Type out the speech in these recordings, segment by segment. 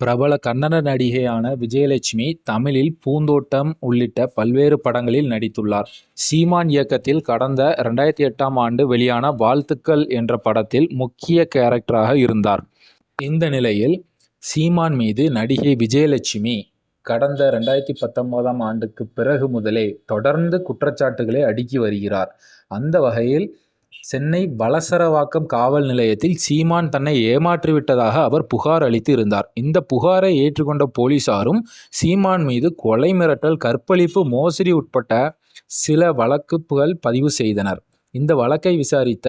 பிரபல கன்னட நடிகையான விஜயலட்சுமி தமிழில் பூந்தோட்டம் உள்ளிட்ட பல்வேறு படங்களில் நடித்துள்ளார். சீமான் இயக்கத்தில் கடந்த ரெண்டாயிரத்தி எட்டாம் ஆண்டு வெளியான வாழ்த்துக்கள் என்ற படத்தில் முக்கிய கேரக்டராக இருந்தார். இந்த நிலையில் சீமான் மீது நடிகை விஜயலட்சுமி கடந்த ரெண்டாயிரத்தி பத்தொன்பதாம் ஆண்டுக்கு பிறகு முதலே தொடர்ந்து குற்றச்சாட்டுகளை அடுக்கி வருகிறார். அந்த வகையில் சென்னை வளசரவாக்கம் காவல் நிலையத்தில் சீமான் தன்னை ஏமாற்றிவிட்டதாக அவர் புகார் அளித்து இருந்தார். இந்த புகாரை ஏற்றுக்கொண்ட போலீசாரும் சீமான் மீது கொலை மிரட்டல், கற்பழிப்பு, மோசடி உட்பட்ட சில வழக்குகள் பதிவு செய்தனர். இந்த வழக்கை விசாரித்த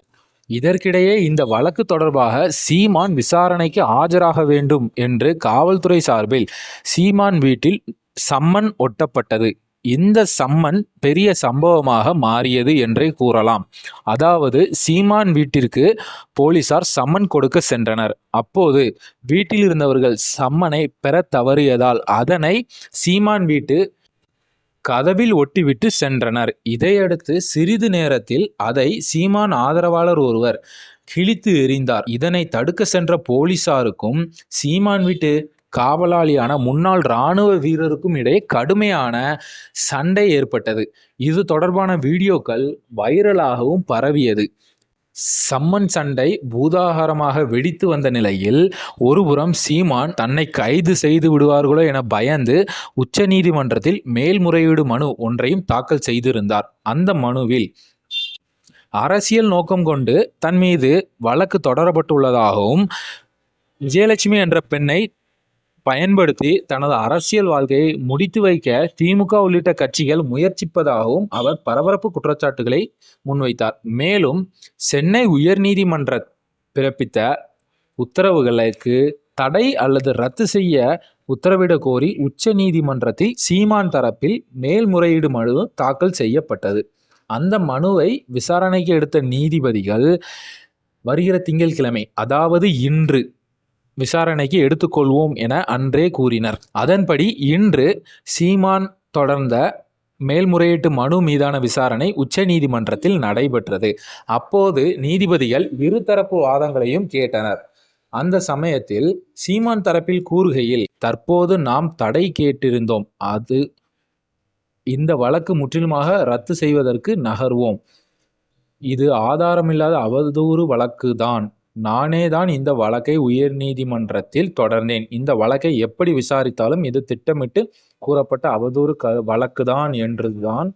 இதற்கிடையே இந்த வழக்கு தொடர்பாக சீமான் விசாரணைக்கு ஆஜராக வேண்டும் என்று காவல்துறை சார்பில் சீமான் வீட்டில் சம்மன் ஒட்டப்பட்டது. இந்த சம்மன் பெரிய சம்பவமாக மாறியது என்றே கூறலாம். அதாவது சீமான் வீட்டிற்கு போலீசார் சம்மன் கொடுக்க சென்றனர். அப்போது வீட்டில் இருந்தவர்கள் சம்மனை பெற தவறியதால் அதனை சீமான் வீட்டு கதவில் ஒட்டிவிட்டு சென்றனர். இதையடுத்து சிறிது நேரத்தில் அதை சீமான் ஆதரவாளர் ஒருவர் கிழித்து எறிந்தார். இதனை தடுக்க சென்ற போலீசாருக்கும் சீமான் வீட்டு காவலாளியான முன்னாள் ராணுவ வீரருக்கும் இடையே கடுமையான சண்டை ஏற்பட்டது. இது தொடர்பான வீடியோக்கள் வைரலாகவும் பரவியது. சம்மன் சண்டை பூதாகாரமாக வெடித்து வந்த நிலையில் ஒருபுறம் சீமான் தன்னை கைது செய்து விடுவார்களோ என பயந்து உச்சநீதிமன்றத்தில் மேல்முறையீடு மனு ஒன்றையும் தாக்கல் செய்திருந்தார். அந்த மனுவில் அரசியல் நோக்கம் கொண்டு தன் மீது வழக்கு தொடரப்பட்டுள்ளதாகவும் விஜயலட்சுமி என்ற பெண்ணை பயன்படுத்தி தனது அரசியல் வாழ்க்கையை முடித்து வைக்க திமுக உள்ளிட்ட கட்சிகள் முயற்சிப்பதாகவும் அவர் பரபரப்பு குற்றச்சாட்டுகளை முன்வைத்தார். மேலும் சென்னை உயர்நீதிமன்ற பிறப்பித்த உத்தரவுகளுக்கு தடை அல்லது ரத்து செய்ய உத்தரவிட கோரி உச்சநீதிமன்றத்தில் சீமான் தரப்பில் மேல்முறையீடு மனு தாக்கல் செய்யப்பட்டது. அந்த மனுவை விசாரணைக்கு எடுத்த நீதிபதிகள் வருகிற திங்கட்கிழமை அதாவது இன்று விசாரணைக்கு எடுத்துக்கொள்வோம் என அன்றே கூறினர். அதன்படி இன்று சீமான் தொடர்ந்த மேல்முறையீட்டு மனு மீதான விசாரணை உச்சநீதிமன்றத்தில் நடைபெற்றது. அப்போது நீதிபதிகள் இருதரப்பு வாதங்களையும் கேட்டனர். அந்த சமயத்தில் சீமான் தரப்பில் கூறுகையில் தற்போது நாம் தடை கேட்டிருந்தோம். அது இந்த வழக்கு முற்றிலுமாக ரத்து செய்வதற்கு நகர்வோம். இது ஆதாரமில்லாத அவதூறு வழக்கு தான். நானே தான் இந்த வழக்கை உயர்நீதிமன்றத்தில் தொடர்ந்தேன். இந்த வழக்கை எப்படி விசாரித்தாலும் இது திட்டமிட்டு கூறப்பட்ட அவதூறு க வழக்கு தான் என்று தான்